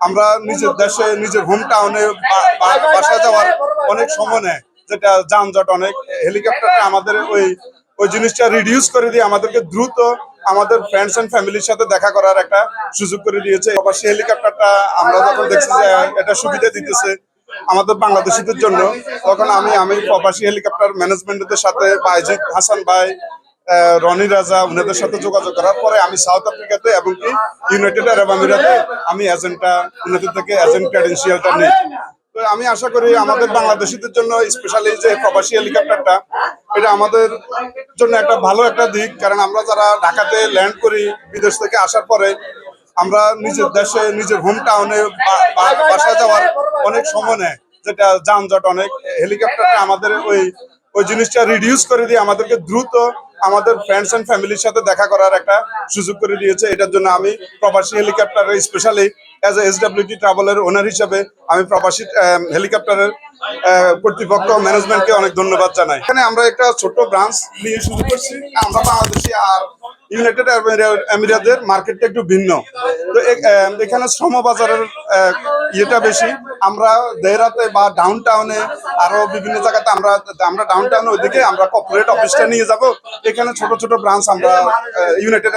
আমরা নিজের দেশে, নিজের হোম টাউনে বাসা যাওয়ার অনেক সময় নেয়। যেটা যানজট অনেক। হেলিকপ্টারটা আমাদের ওই ওই জিনিসটা রিডিউস করে দিয়ে আমাদেরকে দ্রুত আমাদের ফ্রেন্ডস এন্ড ফ্যামিলির সাথে দেখা করার একটা সুযোগ করে দিয়েছে। সেই হেলিকপ্টারটা আমরা যখন দেখছি যে এটা সুবিধা দিতেছে আমাদের বাংলাদেশিদের জন্য, তখন আমি আমি প্রবাসী হেলিকপ্টার ম্যানেজমেন্টদের সাথে বাইজিৎ হাসান ভাই রনি রাজা, উনাদের সাথে যোগাযোগ করার পরে আমি সাউথ আফ্রিকাতে এবং কি ইউনাইটেড আরব আমিরাতে আমি এজেন্টটা উনাদের থেকে এজেন্ট ক্রেডেন্সিয়ালটা নিই। তো আমি আশা করি আমাদের বাংলাদেশিদের জন্য স্পেশালি যে প্রবাসী হেলিকপ্টারটা এটা আমাদের জন্য একটা ভালো একটা দিক। কারণ আমরা যারা ঢাকাতে ল্যান্ড করি, বিদেশ থেকে আসার পরে, আমরা নিজের দেশে, নিজের হোম টাউনে বাসা যাওয়ার অনেক সময় নেয়। যেটা যানজট অনেক হেলিকপ্টারটা আমাদের ওই ওই জিনিসটা রিডিউস করে দিয়ে আমাদেরকে দ্রুত আমাদের ফ্রেন্ডস এন্ড ফ্যামিলির সাথে দেখা করার একটা সুযোগ করে দিয়েছে। এটার জন্য আমি প্রবাসী হেলিকপ্টারের স্পেশালি অ্যাজ এ এসডাব্লিউটি ট্রাভেলের ওনার হিসাবে আমি প্রবাসী হেলিকপ্টারের কর্তৃপক্ষ ম্যানেজমেন্টকে অনেক ধন্যবাদ জানাই। এখানে আমরা একটা ছোট ব্রাঞ্চ নিয়ে শুরু করছি। আমরা বাংলাদেশি আর ইউনাইটেড আরব এমিরা- আমিরাতের মার্কেটটা একটু ভিন্ন। তো এখানে শ্রমবাজারের আহ, ইয়েটা বেশি। আমরা দেহরাতে বা ডাউন টাউনে আরও বিভিন্ন জায়গাতে আমরা আমরা ডাউন টাউনে ওইদিকে আমরা কর্পোরেট অফিসটা নিয়ে যাব। এখানে ছোট ছোট ব্রাঞ্চ আমরা ইউনাইটেড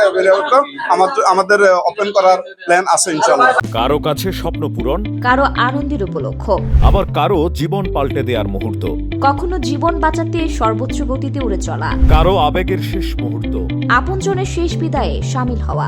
আমাদের আমাদের ওপেন করার প্ল্যান আছে ইনশাল্লাহ কারও কাছে স্বপ্ন পূরণ কারও আনন্দের উপলক্ষ। আবার কারও জীবন পাল্টে দেওয়ার মুহূর্ত। কখনো জীবন বাঁচাতে সর্বোচ্চ গতিতে উড়ে চলা। কারও আবেগের শেষ মুহূর্ত। আপনজনের শেষ বিদায়ে সামিল হওয়া।